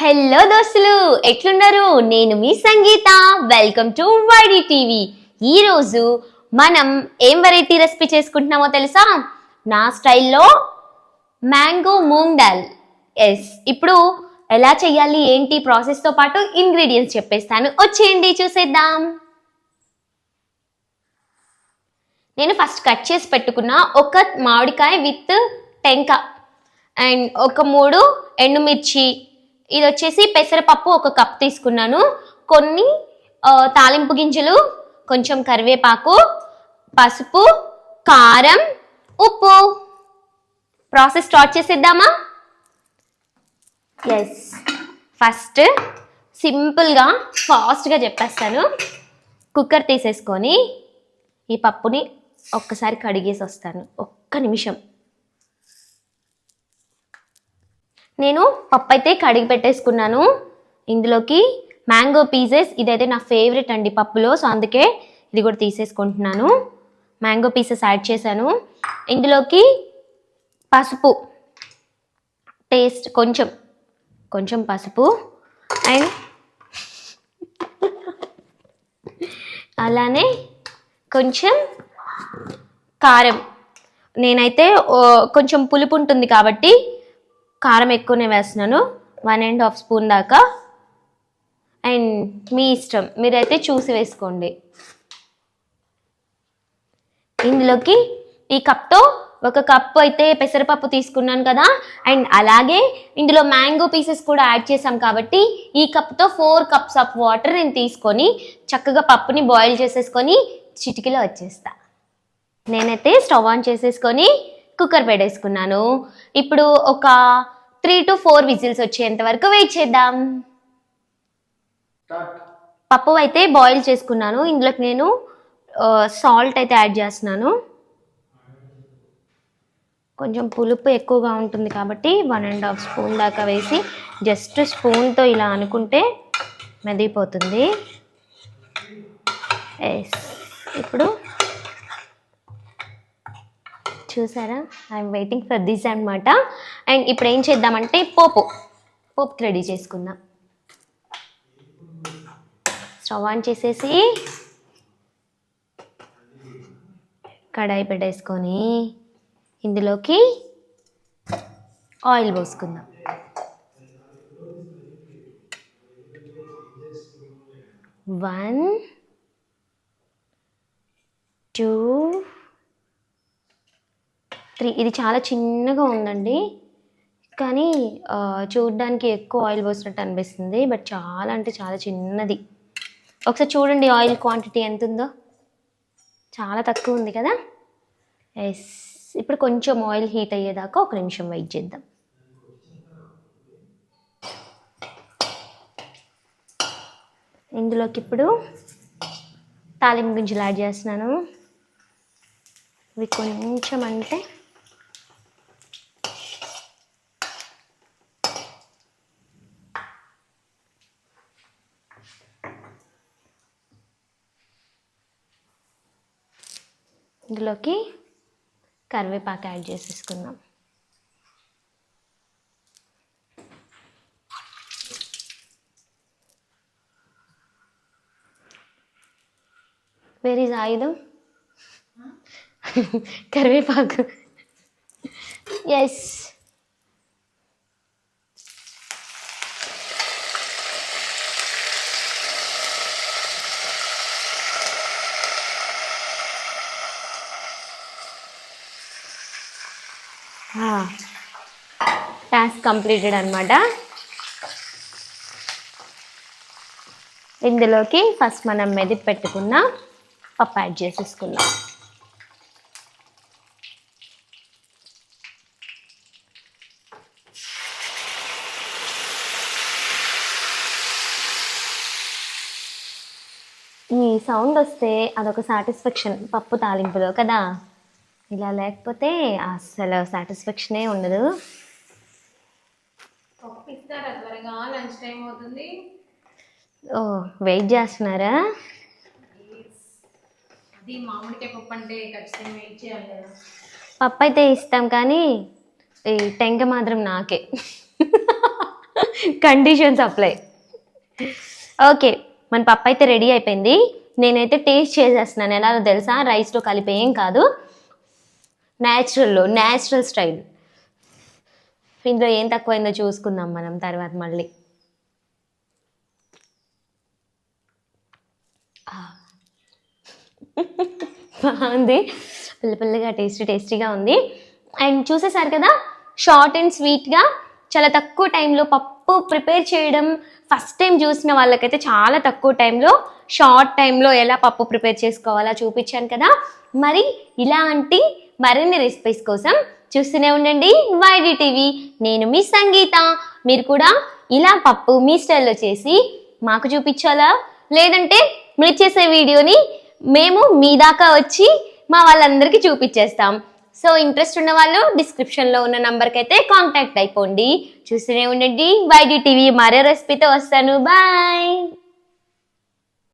Hello దోస్తులు ఎట్లున్నారు? నేను మీ Sangeetha. Welcome to YD TV ఈరోజు మనం ఏం వెరైటీ రెసిపీ చేసుకుంటున్నామో తెలుసా? నా స్టైల్లో మ్యాంగో మూంగ్ దాల్. ఎస్ ఇప్పుడు ఎలా చేయాలి ఏంటి ప్రాసెస్తో పాటు ఇంగ్రీడియంట్స్ చెప్పేస్తాను. వచ్చేయండి చూసేద్దాం. నేను ఫస్ట్ కట్ చేసి పెట్టుకున్న ఒక మామిడికాయ విత్ టెంక అండ్ ఒక మూడు ఎండుమిర్చి ఇది వచ్చేసి పెసరపప్పు ఒక కప్ తీసుకున్నాను. కొన్ని తాలింపు గింజలు కొంచెం కరివేపాకు పసుపు కారం ఉప్పు. ప్రాసెస్ స్టార్ట్ చేసేద్దామా? ఎస్ ఫస్ట్ సింపుల్గా ఫాస్ట్గా చెప్పేస్తాను. కుక్కర్ తీసేసుకొని ఈ పప్పుని ఒక్కసారి కడిగేసి వస్తాను ఒక్క నిమిషం. నేను పప్పు అయితే కడిగి పెట్టేసుకున్నాను. ఇందులోకి మ్యాంగో పీసెస్ ఇదైతే నా ఫేవరెట్ అండి పప్పులో సో అందుకే ఇది కూడా తీసేసుకుంటున్నాను. మ్యాంగో పీసెస్ యాడ్ చేశాను. ఇందులోకి పసుపు టేస్ట్ కొంచెం కొంచెం పసుపు అండ్ అలానే కొంచెం కారం. నేనైతే కొంచెం పులుపు ఉంటుంది కాబట్టి కారం ఎక్కువనే వేస్తున్నాను. వన్ అండ్ హాఫ్ స్పూన్ దాకా. అండ్ మీ ఇష్టం. మీరైతే చూసి వేసుకోండి. ఇందులోకి ఈ కప్తో ఒక కప్ అయితే పెసరపప్పు తీసుకున్నాను కదా. అండ్ అలాగే ఇందులో మ్యాంగో పీసెస్ కూడా యాడ్ చేసాం కాబట్టి ఈ కప్తో ఫోర్ కప్స్ ఆఫ్ వాటర్ నేను తీసుకొని చక్కగా పప్పుని బాయిల్ చేసేసుకొని చిటికీలో వచ్చేస్తా. నేనైతే స్టవ్ ఆన్ చేసేసుకొని కుక్కర్ పెట్టేసుకున్నాను ఇప్పుడు ఒక త్రీ టు ఫోర్ విజిల్స్ వచ్చేంత వరకు వెయిట్ చేద్దాం. పప్పు అయితే బాయిల్ చేసుకున్నాను. ఇందులోకి నేను సాల్ట్ అయితే యాడ్ చేస్తున్నాను. కొంచెం పులుపు ఎక్కువగా ఉంటుంది కాబట్టి వన్ అండ్ హాఫ్ స్పూన్ దాకా వేసి జస్ట్ స్పూన్తో ఇలా అనుకుంటే మెదిగిపోతుంది ఎస్ ఇప్పుడు చూసారా? ఐఎమ్ వెయిటింగ్ ఫర్ దిస్ అనమాట అండ్ ఇప్పుడు ఏం చేద్దామంటే పోపు పోపు రెడీ చేసుకుందాం. స్టవ్ ఆన్ చేసేసి కడాయి పెట్టేసుకొని ఇందులోకి ఆయిల్ పోసుకుందాం. వన్ టూ త్రీ ఇది చాలా చిన్నగా ఉందండి. కానీ చూడడానికి ఎక్కువ ఆయిల్ పోసినట్టు అనిపిస్తుంది. బట్ చాలా అంటే చాలా చిన్నది. ఒకసారి చూడండి ఆయిల్ క్వాంటిటీ ఎంత ఉందో చాలా తక్కువ ఉంది కదా? ఎస్ ఇప్పుడు కొంచెం ఆయిల్ హీట్ అయ్యేదాకా ఒక నిమిషం వెయిట్ చేద్దాం. ఇందులోకి ఇప్పుడు తాలింపు గింజలు యాడ్ చేస్తున్నాను. ఇవి కొంచెం అంటే ఇందులోకి కరివేపాకు యాడ్ చేసేసుకుందాం. వేర్ ఈజ్ ఆయుధం కరివేపాకు ఎస్ టాస్క్ కంప్లీటెడ్ అనమాట ఇందులోకి ఫస్ట్ మనం మెదిపి పెట్టుకున్న పప్పు యాడ్ చేసేసుకుందాం. ఈ సౌండ్ వస్తే అదొక సాటిస్ఫాక్షన్ పప్పు తాలింపులో కదా? ఇలా లేకపోతే అసలు సాటిస్ఫాక్షనే ఉండదు. ఓ వెయిట్ చేస్తున్నారా? పప్పు అయితే ఇస్తాం కానీ ఈ టెంక మాత్రం నాకే. కండిషన్స్ అప్లై ఓకే మన పప్పు అయితే రెడీ అయిపోయింది. నేనైతే టేస్ట్ చేసేస్తున్నాను. ఎలా తెలుసా? రైస్లో కలిపి ఏం కాదు. న్యాచురల్లో న్యాచురల్ స్టైల్ ఇందులో ఏం తక్కువైందో చూసుకుందాం మనం తర్వాత మళ్ళీ. బాగుంది. పిల్ల పుల్లగా టేస్టీ టేస్టీగా ఉంది. అండ్ చూసేసారు కదా షార్ట్ అండ్ స్వీట్గా చాలా తక్కువ టైంలో పప్పు ప్రిపేర్ చేయడం ఫస్ట్ టైం చూసిన వాళ్ళకైతే చాలా తక్కువ టైంలో షార్ట్ టైంలో ఎలా పప్పు ప్రిపేర్ చేసుకోవాలో చూపించాను కదా. మరి ఇలాంటి మరిన్ని రెసిపీస్ కోసం చూస్తూనే ఉండండి వైడి టీవీ. నేను మీ సంగీత. మీరు కూడా ఇలా పప్పు మీ స్టైల్లో చేసి మాకు చూపించాలా? లేదంటే మీరు చేసే వీడియోని మేము మీ దాకా వచ్చి మా వాళ్ళందరికీ చూపించేస్తాం. సో ఇంట్రెస్ట్ ఉన్న వాళ్ళు డిస్క్రిప్షన్లో ఉన్న నంబర్కి అయితే కాంటాక్ట్ అయిపోండి. చూస్తూనే ఉండండి. వైడి టీవీ మరో రెసిపీతో వస్తాను. బాయ్